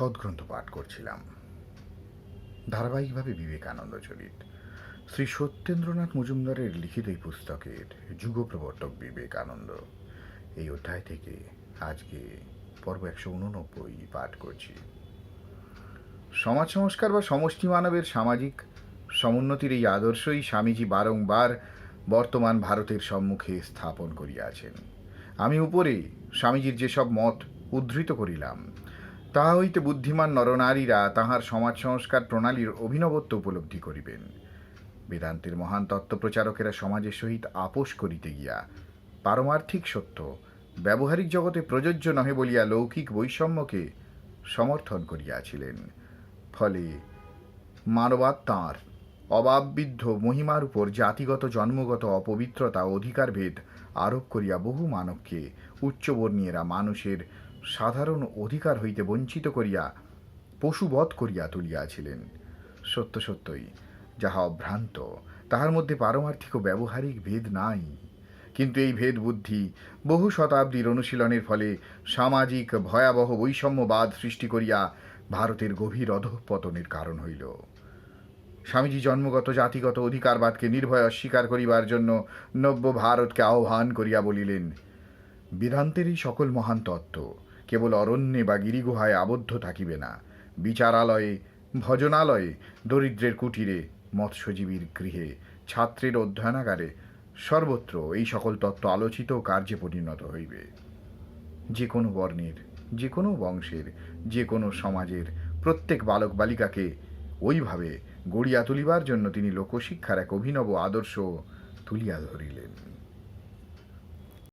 সদ্গ্রন্থ পাঠ করছিলাম। ধারাবাহিকভাবে বিবেকানন্দ চরিত। শ্রী সত্যেন্দ্রনাথ মজুমদারের লিখিত এই পুস্তকের যুগপ্রবর্তক বিবেকানন্দ। এই অধ্যায় থেকে আজকে পর্ব একশো উননব্বই পাঠ করছি। সমাজ সংস্কার বা সমষ্টি মানবের সামাজিক সমুন্নতির এই আদর্শই স্বামীজি বারংবার বর্তমান ভারতের সম্মুখে স্থাপন করিয়াছেন। আমি উপরে স্বামীজির যেসব মত উদ্ধৃত করিলাম তাহা হইতে বুদ্ধিমান নরনারীরা তাহার সমাজ সংস্কার প্রণালীর অভিনবত্ব উপলব্ধি করিবেন। বেদান্তের মহান তত্ত্বপ্রচারকেরা সমাজের সহিত আপোষ করিতে গিয়া, পারমার্থিক সত্য, ব্যবহারিক জগতে প্রযোজ্য নহে বলিয়া লৌকিক বৈষম্যকে সমর্থন করিয়াছিলেন। ফলে মানবাত্মার অবাববিদ্ধ মহিমার উপর জাতিগত, জন্মগত অপবিত্রতা ও অধিকারভেদ আরোপ করিয়া বহু মানবকে উচ্চবর্ণীয়রা মানুষের সাধারণ অধিকার হইতে বঞ্চিত করিয়া পশুবধ করিয়া তুলিয়াছিলেন। সত্য সত্যই, যাহা অভ্রান্ত, তাহার মধ্যে পারমার্থিক ও ব্যবহারিক ভেদ নাই। কিন্তু এই ভেদ বুদ্ধি বহু শতাব্দীর অনুশীলনের ফলে সামাজিক ভয়াবহ বৈষম্যবাদ সৃষ্টি করিয়া ভারতের গভীর অধঃপতনের কারণ হইল। স্বামীজি জন্মগত জাতিগত অধিকারবাদকে নির্ভয় অস্বীকার করিবার জন্য নব্য ভারতকে আহ্বান করিয়া বলিলেন, বেদান্তের এই সকল মহান তত্ত্ব কেবল অরণ্যে বা গিরিগুহায় আবদ্ধ থাকিবে না। বিচারালয়ে, ভজনালয়ে, দরিদ্রের কুটিরে, মৎস্যজীবীর গৃহে, ছাত্রের অধ্যয়নাগারে সর্বত্র এই সকল তত্ত্ব আলোচিত কার্যে পরিণত হইবে। যে কোনো বর্ণের, যে কোনো বংশের, যে কোনো সমাজের প্রত্যেক বালক বালিকাকে ওইভাবে গড়িয়া তুলিবার জন্য তিনি লোকশিক্ষার এক অভিনব আদর্শ তুলিয়া ধরিলেন।